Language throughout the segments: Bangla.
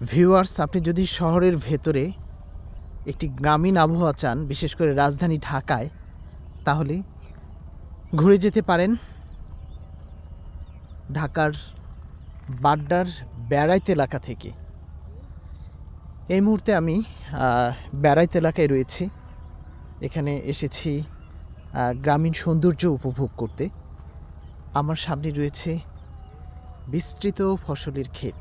ভিউয়ার্স আপনি যদি শহরের ভেতরে একটি গ্রামীণ আবহাওয়া চান, বিশেষ করে রাজধানী ঢাকায়, তাহলে ঘুরে যেতে পারেন ঢাকার বাড্ডার বেড়াইত এলাকা থেকে। এই মুহূর্তে আমি বেড়াইত এলাকায় রয়েছি। এখানে এসেছি গ্রামীণ সৌন্দর্য উপভোগ করতে। আমার সামনে রয়েছে বিস্তৃত ফসলের ক্ষেত।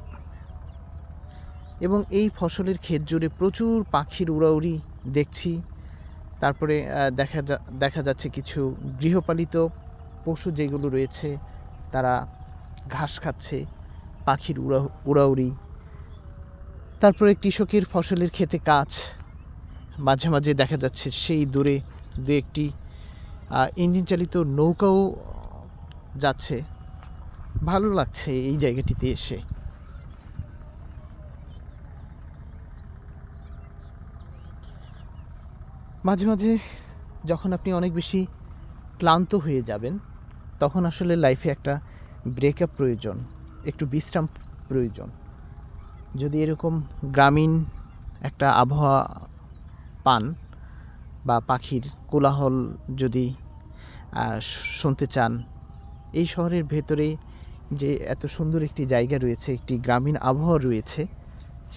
এবং এই ফসলের ক্ষেত জুড়ে প্রচুর পাখির উড়াউড়ি দেখছি। তারপরে দেখা যা, দেখা যাচ্ছে কিছু গৃহপালিত পশু যেগুলো রয়েছে, তারা ঘাস খাচ্ছে, পাখির উড়া, উড়াউড়ি। তারপরে কৃষকের ফসলের ক্ষেতে কাজ। মাঝে মাঝে দেখা যাচ্ছে সেই দূরে দু একটি ইঞ্জিন চালিত নৌকাও যাচ্ছে। ভালো লাগছে এই জায়গাটিতে এসে। মাঝে মাঝে যখন আপনি অনেক বেশি ক্লান্ত হয়ে যাবেন, তখন আসলে লাইফে একটা ব্রেকআপ প্রয়োজন, একটু বিশ্রাম প্রয়োজন। যদি এরকম গ্রামীণ একটা আবহাওয়া পান বা পাখির কোলাহল যদি শুনতে চান, এই শহরের ভেতরে যে এত সুন্দর একটি জায়গা রয়েছে, একটি গ্রামীণ আবহাওয়া রয়েছে,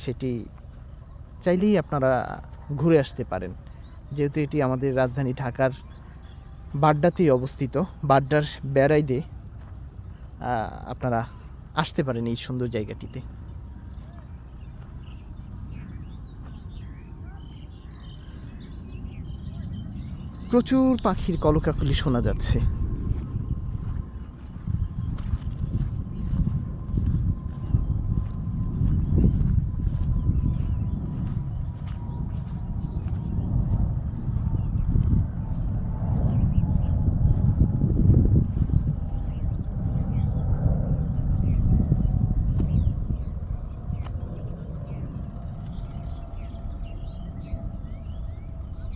সেটি চাইলেই আপনারা ঘুরে আসতে পারেন। যেহেতু এটি আমাদের রাজধানী ঢাকার বাড্ডাতেই অবস্থিত, বাড্ডার বেড়াইদে আপনারা আসতে পারেন এই সুন্দর জায়গাটিতে। প্রচুর পাখির কলকাকলি শোনা যাচ্ছে।